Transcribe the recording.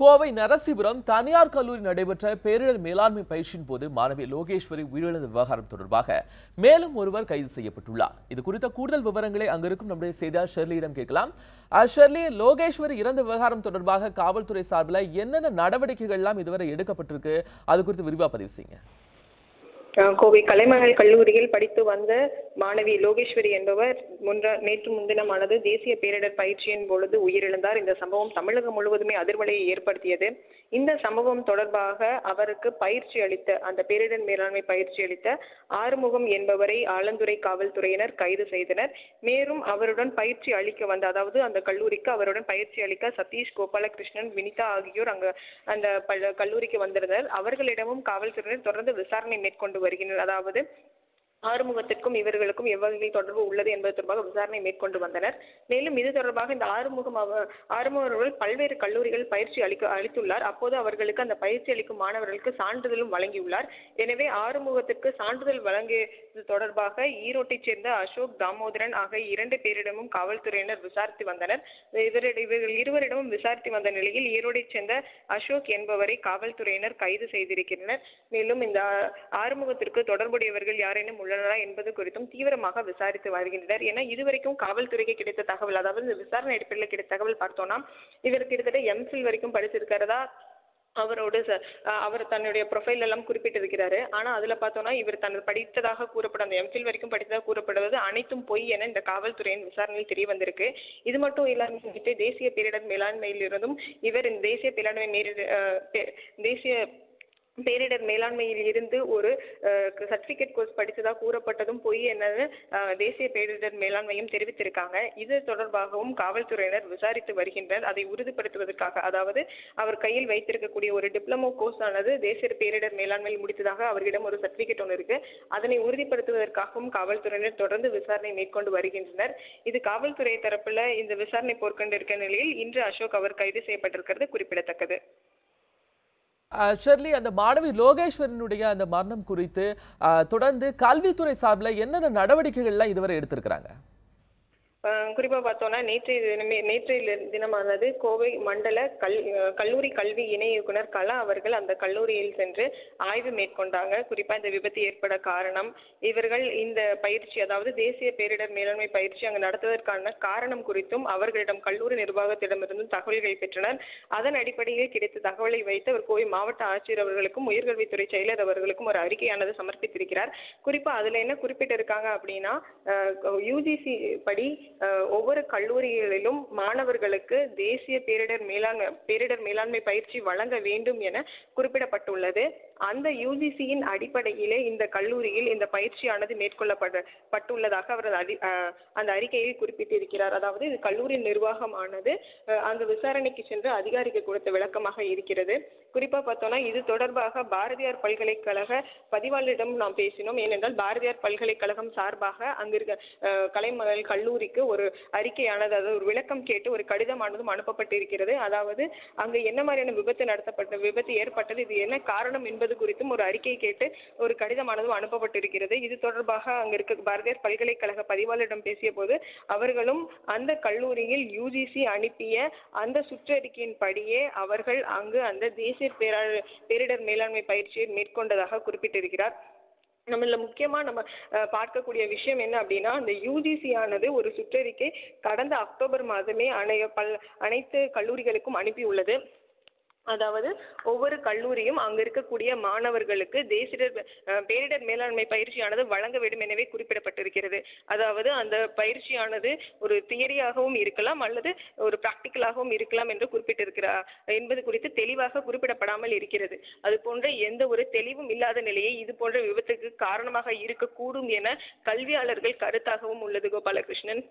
கோவை நரசிபுரம் தனியார் கல்லூரி நடைபெற்ற பேரிடர் மேலாண்மை பயிற்சியின் போது மாணவி லோகேஸ்வரி உயிரிழந்த விவகாரம் தொடர்பாக மேலும் ஒருவர் கைது செய்யப்பட்டுள்ளார். இது குறித்த கூடுதல் விவரங்களை அங்கிருக்கும் நம்முடைய செய்தியார் ஷெர்லியிடம் கேட்கலாம். ஷெர்லி லோகேஸ்வரி இறந்த விவகாரம் தொடர்பாக காவல்துறை சார்பில் என்னென்ன நடவடிக்கைகள்லாம் இதுவரை எடுக்கப்பட்டிருக்கு? அது குறித்து விரிவா பதிவு செய்யுங்க. கோவை கலைமகள் கல்லூரியில் படித்து வந்த மாணவி லோகேஸ்வரி என்பவர் முன்ற நேற்று முன்தினமானது தேசிய பேரிடர் பயிற்சியின் பொழுது உயிரிழந்தார். இந்த சம்பவம் தமிழகம் முழுவதுமே அதிர்வலையை ஏற்படுத்தியது. இந்த சம்பவம் தொடர்பாக அவருக்கு பயிற்சி அளித்த அந்த பேரிடர் மேலாண்மை பயிற்சி அளித்த ஆறுமுகம் என்பவரை ஆலந்துறை காவல்துறையினர் கைது செய்தனர். மேலும் அவருடன் பயிற்சி அளிக்க வந்த அதாவது அந்த கல்லூரிக்கு அவருடன் பயிற்சி அளிக்க சதீஷ் கோபாலகிருஷ்ணன் வினிதா ஆகியோர் அங்கு அந்த கல்லூரிக்கு வந்திருந்தனர். அவர்களிடமும் காவல்துறையினர் தொடர்ந்து விசாரணை மேற்கொண்டு வருகின்றனர் அதாவது ஆறுமுகத்திற்கும் இவர்களுக்கும் எவ்வகையில் தொடர்பு உள்ளது என்பது தொடர்பாக விசாரணை மேற்கொண்டு வந்தனர். மேலும் இது தொடர்பாக இந்த ஆறுமுகம் அவ- ஆறுமுகம் அவர்கள் பல்வேறு கல்லூரிகள் பயிற்சி அளிக்க அளித்துள்ளார். அப்போது அவர்களுக்கு அந்த பயிற்சி அளிக்கும் மாணவர்களுக்கு சான்றிதழும் வழங்கியுள்ளார். எனவே ஆறுமுகத்திற்கு சான்றிதழ் வழங்கியது தொடர்பாக ஈரோட்டைச் சேர்ந்த அசோக் தாமோதரன் ஆகிய இரண்டு பேரிடமும் காவல்துறையினர் விசாரித்து வந்தனர். இவரிட இவர்கள் இருவரிடமும் விசாரித்து வந்த நிலையில் ஈரோடைச் சேர்ந்த அசோக் என்பவரை காவல்துறையினர் கைது செய்திருக்கின்றனர். மேலும் இந்த ஆறுமுகத்திற்கு தொடர்புடையவர்கள் யாரேனும் உள்ள உள்ளனரா என்பது குறித்தும் தீவிரமாக விசாரித்து வருகின்றனர். என இதுவரைக்கும் காவல்துறைக்கு கிடைத்த தகவல் அதாவது இந்த விசாரணை அடிப்படையில் கிடைத்த தகவல் பார்த்தோம்னா இவர் கிட்டத்தட்ட எம்ஃபில் வரைக்கும் படிச்சிருக்கிறதா அவரோட அவர் தன்னுடைய ப்ரொஃபைல் எல்லாம் குறிப்பிட்டிருக்கிறாரு. ஆனா அதுல பார்த்தோம்னா இவர் தனது படித்ததாக கூறப்படும் அந்த எம்ஃபில் வரைக்கும் படித்ததாக கூறப்படுவது அனைத்தும் பொய் என இந்த காவல்துறையின் விசாரணையில் தெரிய வந்திருக்கு. இது மட்டும் இல்லாமல் தேசிய பேரிடர் மேலாண்மையிலிருந்தும் இவர் இந்த தேசிய பேரிடர் தேசிய பேரிடர் மேலாண்மையில் இருந்து ஒரு சர்டிபிகேட் கோர்ஸ் படித்ததாக கூறப்பட்டதும் பொய் என்னது தேசிய பேரிடர் மேலாண்மையும் தெரிவித்திருக்காங்க. இது தொடர்பாகவும் காவல்துறையினர் விசாரித்து வருகின்றனர். அதை உறுதிப்படுத்துவதற்காக அதாவது அவர் கையில் வைத்திருக்கக்கூடிய ஒரு டிப்ளமோ கோர்ஸ் ஆனது தேசிய பேரிடர் மேலாண்மையில் முடித்ததாக அவரிடம் ஒரு சர்டிபிகேட் ஒன்று இருக்கு. அதனை உறுதிப்படுத்துவதற்காகவும் காவல்துறையினர் தொடர்ந்து விசாரணை மேற்கொண்டு வருகின்றனர். இது காவல்துறை தரப்பில் இந்த விசாரணை போர்க்கொண்டு இருக்க நிலையில் இன்று அசோக் அவர் கைது செய்யப்பட்டிருக்கிறது குறிப்பிடத்தக்கது. ஷெர்லி அந்த மாணவி லோகேஸ்வரனுடைய அந்த மரணம் குறித்து தொடர்ந்து கல்வித்துறை சார்பில் என்னென்ன நடவடிக்கைகள்லாம் இதுவரை எடுத்திருக்கிறாங்க? குறிப்பாக பார்த்தோன்னா நேற்றைய தினமே நேற்றைய தினமானது கோவை மண்டல கல் கல்லூரி கல்வி இணை இயக்குனர் கலா அவர்கள் அந்த கல்லூரியில் சென்று ஆய்வு மேற்கொண்டாங்க. குறிப்பாக இந்த விபத்து ஏற்பட காரணம் இவர்கள் இந்த பயிற்சி அதாவது தேசிய பேரிடர் மேலாண்மை பயிற்சி அங்கு நடத்துவதற்கான காரணம் குறித்தும் அவர்களிடம் கல்லூரி நிர்வாகத்திடமிருந்தும் தகவல்களை பெற்றனர். அதன் அடிப்படையில் கிடைத்த தகவலை வைத்து அவர் கோவை மாவட்ட ஆட்சியர் அவர்களுக்கும் உயர்கல்வித்துறை செயலர் அவர்களுக்கும் ஒரு அறிக்கையானது சமர்ப்பித்திருக்கிறார். குறிப்பாக அதில் என்ன குறிப்பிட்டிருக்காங்க அப்படின்னா யூஜிசி படி ஒவ்வொரு கல்லூரிகளிலும் மாணவர்களுக்கு தேசிய பேரிடர் மேலாண்மை பேரிடர் மேலாண்மை பயிற்சி வழங்க வேண்டும் என குறிப்பிடப்பட்டுள்ளது. அந்த யூஜிசியின் அடிப்படையிலே இந்த கல்லூரியில் இந்த பயிற்சியானது மேற்கொள்ளப்பட பட்டுள்ளதாக அவர் அறி அந்த அறிக்கையில் குறிப்பிட்டிருக்கிறார். அதாவது இது கல்லூரி நிர்வாகமானது அந்த விசாரணைக்கு சென்று அதிகாரிக்கு கொடுத்த விளக்கமாக இருக்கிறது. குறிப்பாக பார்த்தோம்னா இது தொடர்பாக பாரதியார் பல்கலைக்கழக பதிவாளரிடம் நாம் பேசினோம். ஏனென்றால் பாரதியார் பல்கலைக்கழகம் சார்பாக அங்கிருக்க கலைமகள் கல்லூரிக்கு ஒரு அறிக்கையானது அதாவது ஒரு விளக்கம் கேட்டு ஒரு கடிதமானதும் அனுப்பப்பட்டிருக்கிறது. அதாவது அங்கு என்ன மாதிரியான விபத்து நடத்தப்பட்ட விபத்து ஏற்பட்டது இது என்ன காரணம் என்பது குறித்தும் ஒரு அறிக்கை கேட்டு ஒரு கடிதமானதும் அனுப்பப்பட்டிருக்கிறது. இது தொடர்பாக அங்கு இருக்க பாரதியார் பல்கலைக்கழக பதிவாளரிடம் பேசிய போது அவர்களும் அந்த கல்லூரியில் யூஜிசி அனுப்பிய அந்த சுற்றறிக்கையின் படியே அவர்கள் அங்கு அந்த தேசிய பேரா- பேரிடர் மேலாண்மை பயிற்சியை மேற்கொண்டதாக குறிப்பிட்டிருக்கிறார். நம்மள முக்கியமா நம்ம பார்க்கக்கூடிய விஷயம் என்ன அப்படின்னா அந்த யூஜிசி ஆனது ஒரு சுற்றறிக்கை கடந்த அக்டோபர் மாதமே அனைய பல் அனைத்து கல்லூரிகளுக்கும் அனுப்பியுள்ளது. அதாவது ஒவ்வொரு கல்லூரியும் அங்க இருக்கக்கூடிய மாணவர்களுக்கு தேசிய பேரிடர் மேலாண்மை பயிற்சியானது வழங்க வேண்டும் எனவே குறிப்பிடப்பட்டிருக்கிறது. அதாவது அந்த பயிற்சியானது ஒரு தியரியாகவும் இருக்கலாம் அல்லது ஒரு பிராக்டிக்கலாகவும் இருக்கலாம் என்று குறிப்பிட்டிருக்கிறார் என்பது குறித்து தெளிவாக குறிப்பிடப்படாமல் இருக்கிறது. அது போன்ற எந்த ஒரு தெளிவும் இல்லாத நிலையை இது போன்ற விபத்துக்கு காரணமாக இருக்கக்கூடும் என கல்வியாளர்கள் கருத்தாகவும் உள்ளது கோபாலகிருஷ்ணன்.